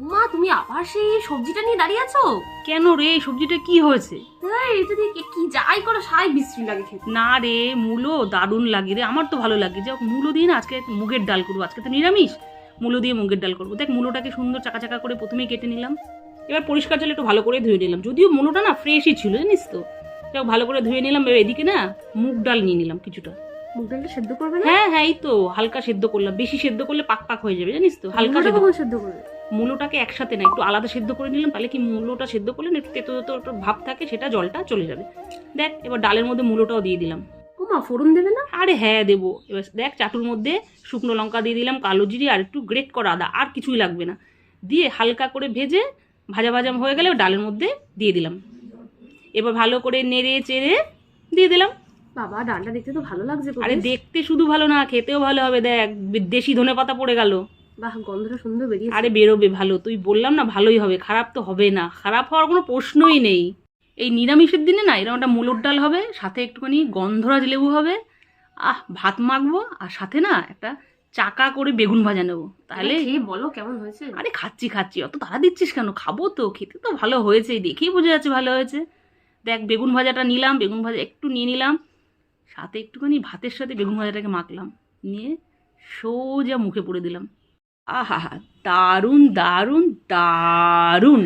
মা তুমি আবার সেই সবজিটা নিয়ে দাঁড়িয়ে আছো? কেন রে এই সবজিটা কি হয়েছে? এই, এটা দিয়ে কি- কি যাই করো সাই বিশ্রী লাগে খেতে। না রে মূলো দারুণ লাগে রে আমার তো ভালো লাগে। যে মূলো দিয়ে না আজকে মুগের ডাল করব। আজকে তো নিরামিষ মূলো দিয়ে মুগের ডাল করব। দেখ মূলোটাকে সুন্দর চাকা চাকা করে প্রথমেই কেটে নিলাম। এবার পরিষ্কার জলে একটু ভালো করে ধুয়ে নিলাম। যদিও মূলোটা না ফ্রেশই ছিল জানিস তো? যাক ভালো করে ধুয়ে নিলাম। এবার এদিকে না মুগ ডাল নিয়ে নিলাম কিছুটা। মুগ ডালটা সেদ্ধ করবে না? হ্যাঁ হ্যাঁ এই তো হালকা সেদ্ধ করলাম। বেশি সেদ্ধ করলে পাক পাক হয়ে যাবে জানিস তো? হালকা মুগটা সেদ্ধ কখন সেদ্ধ করবে? মূলোটাকে একসাথে না একটু আলাদা সেদ্ধ করে নিলাম তাহলে কি মূলোটা সেদ্ধ করলে না একটু তেতো তেতো একটা ভাব থাকে সেটা জলটা চলে যাবে। দেখ এবার ডালের মধ্যে মূলোটাও দিয়ে দিলাম। ও মা ফোড়ন দেবে না? আরে হ্যাঁ দেবো। এবার দেখ চাটুর মধ্যে শুকনো লঙ্কা দিয়ে দিলাম কালো জিরি আর একটু গ্রেট করা আদা আর কিছুই লাগবে না। দিয়ে হালকা করে ভেজে ভাজা ভাজা হয়ে গেলে ডালের মধ্যে দিয়ে দিলাম। এবার ভালো করে নেড়ে চেড়ে দিয়ে দিলাম। বাবা ডালটা দেখতে তো ভালো লাগছে আরে দেখতে শুধু ভালো না খেতেও ভালো হবে দেখ দেশি ধনে পাতা পড়ে গেল। বাহ গন্ধটা সুন্দর বেরিয়েছে। আরে বেরোবে ভালো তুই বললাম না ভালোই হবে খারাপ তো হবে না। খারাপ হওয়ার কোনো প্রশ্নই নেই। এই নিরামিষের দিনে না এরকম একটা মুলোর ডাল হবে সাথে একটুখানি গন্ধরাজ লেবু হবে আহ ভাত মাখবো আর সাথে না একটা চাকা করে বেগুন ভাজা নেব। তাহলে বলো কেমন হয়েছে? আরে খাচ্ছি খাচ্ছি অত তারা দিচ্ছিস কেন? খাব তো খেতে তো ভালো হয়েছে দেখেই বোঝা যাচ্ছে ভালো হয়েছে। দেখ বেগুন ভাজাটা নিলাম বেগুন ভাজা একটু নিয়ে নিলাম সাথে একটুখানি ভাতের সাথে বেগুন ভাজাটাকে মাখলাম নিয়ে সোজা মুখে পুরে দিলাম। আহা দারুণ দারুণ দারুণ।